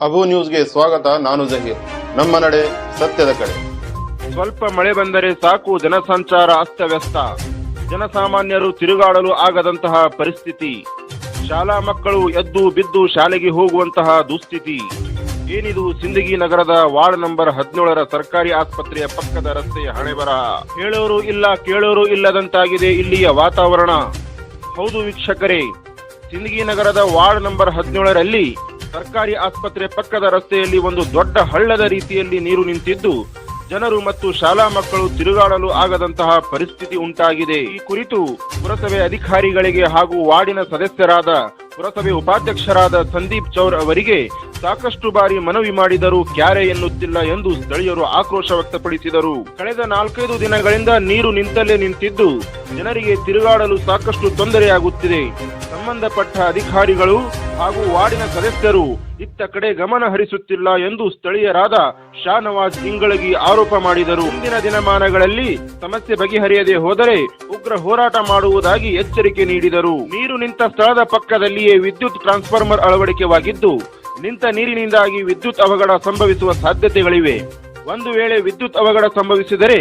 ಅಬು ನ್ಯೂಸ್ಗೆ ಸ್ವಾಗತ, ನಾನು ಜಹೀರ್. ನಮ್ಮ ನಡೆ ಸತ್ಯದ ಕಡೆ. ಸ್ವಲ್ಪ ಮಳೆ ಬಂದರೆ ಸಾಕು, ಜನಸಂಚಾರ ಅಸ್ತವ್ಯಸ್ತ. ಜನಸಾಮಾನ್ಯರು ತಿರುಗಾಡಲು ಆಗದಂತಹ ಪರಿಸ್ಥಿತಿ. ಶಾಲಾ ಮಕ್ಕಳು ಎದ್ದು ಬಿದ್ದು ಶಾಲೆಗೆ ಹೋಗುವಂತಹ ದುಸ್ಥಿತಿ. ಏನಿದು ಸಿಂದಗಿ ನಗರದ ವಾರ್ಡ್ ನಂಬರ್ ಹದಿನೇಳರ ಸರ್ಕಾರಿ ಆಸ್ಪತ್ರೆಯ ಪಕ್ಕದ ರಸ್ತೆಯ ಹಣೆಬರಹ ಹೇಳೋರು ಇಲ್ಲ, ಕೇಳೋರು ಇಲ್ಲದಂತಾಗಿದೆ ಇಲ್ಲಿಯ ವಾತಾವರಣ. ಹೌದು ವೀಕ್ಷಕರೇ, ಸಿಂದಗಿ ನಗರದ ವಾರ್ಡ್ ನಂಬರ್ ಹದಿನೇಳರಲ್ಲಿ ಸರ್ಕಾರಿ ಆಸ್ಪತ್ರೆ ಪಕ್ಕದ ರಸ್ತೆಯಲ್ಲಿ ಒಂದು ದೊಡ್ಡ ಹಳ್ಳದ ರೀತಿಯಲ್ಲಿ ನೀರು ನಿಂತಿದ್ದು, ಜನರು ಮತ್ತು ಶಾಲಾ ಮಕ್ಕಳು ತಿರುಗಾಡಲು ಆಗದಂತಹ ಪರಿಸ್ಥಿತಿ ಉಂಟಾಗಿದೆ. ಈ ಕುರಿತು ಪುರಸಭೆ ಅಧಿಕಾರಿಗಳಿಗೆ ಹಾಗೂ ವಾರ್ಡಿನ ಸದಸ್ಯರಾದ ಪುರಸಭೆ ಉಪಾಧ್ಯಕ್ಷರಾದ ಸಂದೀಪ್ ಚೌರ್ ಅವರಿಗೆ ಸಾಕಷ್ಟು ಬಾರಿ ಮನವಿ ಮಾಡಿದರೂ ಕ್ಯಾರೆ ಎನ್ನುತ್ತಿಲ್ಲ ಎಂದು ಸ್ಥಳೀಯರು ಆಕ್ರೋಶ ವ್ಯಕ್ತಪಡಿಸಿದರು. ಕಳೆದ ನಾಲ್ಕೈದು ದಿನಗಳಿಂದ ನೀರು ನಿಂತಲ್ಲೇ ನಿಂತಿದ್ದು, ಜನರಿಗೆ ತಿರುಗಾಡಲು ಸಾಕಷ್ಟು ತೊಂದರೆಯಾಗುತ್ತಿದೆ. ಸಂಬಂಧಪಟ್ಟ ಅಧಿಕಾರಿಗಳು ಹಾಗೂ ವಾರ್ಡಿನ ಸದಸ್ಯರು ಇತ್ತ ಕಡೆ ಗಮನ ಹರಿಸುತ್ತಿಲ್ಲ ಎಂದು ಸ್ಥಳೀಯರಾದ ಶಾನವಾಜ್ ಇಂಗಳಗಿ ಆರೋಪ ಮಾಡಿದರು. ಮುಂದಿನ ದಿನಮಾನಗಳಲ್ಲಿ ಸಮಸ್ಯೆ ಬಗೆಹರಿಯದೆ ಹೋದರೆ ಉಗ್ರ ಹೋರಾಟ ಮಾಡುವುದಾಗಿ ಎಚ್ಚರಿಕೆ ನೀಡಿದರು. ನೀರು ನಿಂತ ಸ್ಥಳದ ಪಕ್ಕದಲ್ಲಿಯೇ ವಿದ್ಯುತ್ ಟ್ರಾನ್ಸ್ಫಾರ್ಮರ್ ಅಳವಡಿಕೆವಾಗಿದ್ದು, ನಿಂತ ನೀರಿನಿಂದಾಗಿ ವಿದ್ಯುತ್ ಅವಘಡ ಸಂಭವಿಸುವ ಸಾಧ್ಯತೆಗಳಿವೆ. ಒಂದು ವೇಳೆ ವಿದ್ಯುತ್ ಅವಘಡ ಸಂಭವಿಸಿದರೆ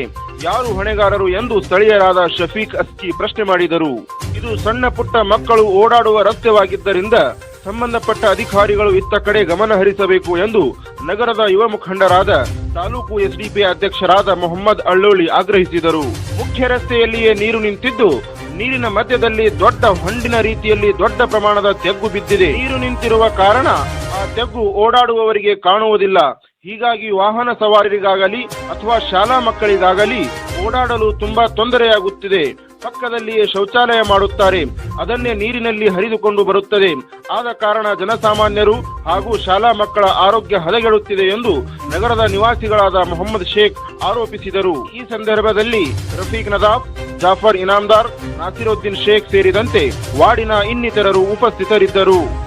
ಯಾರು ಹೊಣೆಗಾರರು ಎಂದು ಸ್ಥಳೀಯರಾದ ಶಫೀಕ್ ಅಸ್ಕಿ ಪ್ರಶ್ನೆ ಮಾಡಿದರು. ಇದು ಸಣ್ಣ ಪುಟ್ಟ ಮಕ್ಕಳು ಓಡಾಡುವ ರಸ್ತೆವಾಗಿದ್ದರಿಂದ ಸಂಬಂಧಪಟ್ಟ ಅಧಿಕಾರಿಗಳು ಇತ್ತ ಕಡೆ ಗಮನ ಹರಿಸಬೇಕು ಎಂದು ನಗರದ ಯುವ ಮುಖಂಡರಾದ ತಾಲೂಕು ಎಸ್ಡಿಪಿ ಅಧ್ಯಕ್ಷರಾದ ಮೊಹಮ್ಮದ್ ಅಳ್ಳೋಳಿ ಆಗ್ರಹಿಸಿದರು. ಮುಖ್ಯ ರಸ್ತೆಯಲ್ಲಿಯೇ ನೀರು ನಿಂತಿದ್ದು, ನೀರಿನ ಮಧ್ಯದಲ್ಲಿ ದೊಡ್ಡ ಹೊಂಡಿನ ರೀತಿಯಲ್ಲಿ ದೊಡ್ಡ ಪ್ರಮಾಣದ ತೆಗ್ಗು ಬಿದ್ದಿದೆ. ನೀರು ನಿಂತಿರುವ ಕಾರಣ ಆ ತೆಗ್ಗು ಓಡಾಡುವವರಿಗೆ ಕಾಣುವುದಿಲ್ಲ. ಹೀಗಾಗಿ ವಾಹನ ಸವಾರರಿಗಾಗಲಿ ಅಥವಾ ಶಾಲಾ ಮಕ್ಕಳಿಗಾಗಲಿ ಓಡಾಡಲು ತುಂಬಾ ತೊಂದರೆಯಾಗುತ್ತಿದೆ. ಪಕ್ಕದಲ್ಲಿಯೇ ಶೌಚಾಲಯ ಮಾಡುತ್ತಾರೆ. ಅದನ್ನೇ ನೀರಿನಲ್ಲಿ ಹರಿದುಕೊಂಡು ಬರುತ್ತದೆ. ಆದ ಕಾರಣ ಜನಸಾಮಾನ್ಯರು ಹಾಗೂ ಶಾಲಾ ಮಕ್ಕಳ ಆರೋಗ್ಯ ಹದಗೆಡುತ್ತಿದೆ ಎಂದು ನಗರದ ನಿವಾಸಿಗಳಾದ ಮೊಹಮ್ಮದ್ ಶೇಖ್ ಆರೋಪಿಸಿದರು. ಈ ಸಂದರ್ಭದಲ್ಲಿ ರಫೀಕ್ ನದಾಫ್ ಜಾಫರ್ ಇನಾಮ್ದಾರ್, ನಾಸಿರುದ್ದೀನ್ ಶೇಖ್ ಸೇರಿದಂತೆ ವಾರ್ಡಿನ ಇನ್ನಿತರರು ಉಪಸ್ಥಿತರಿದ್ದರು.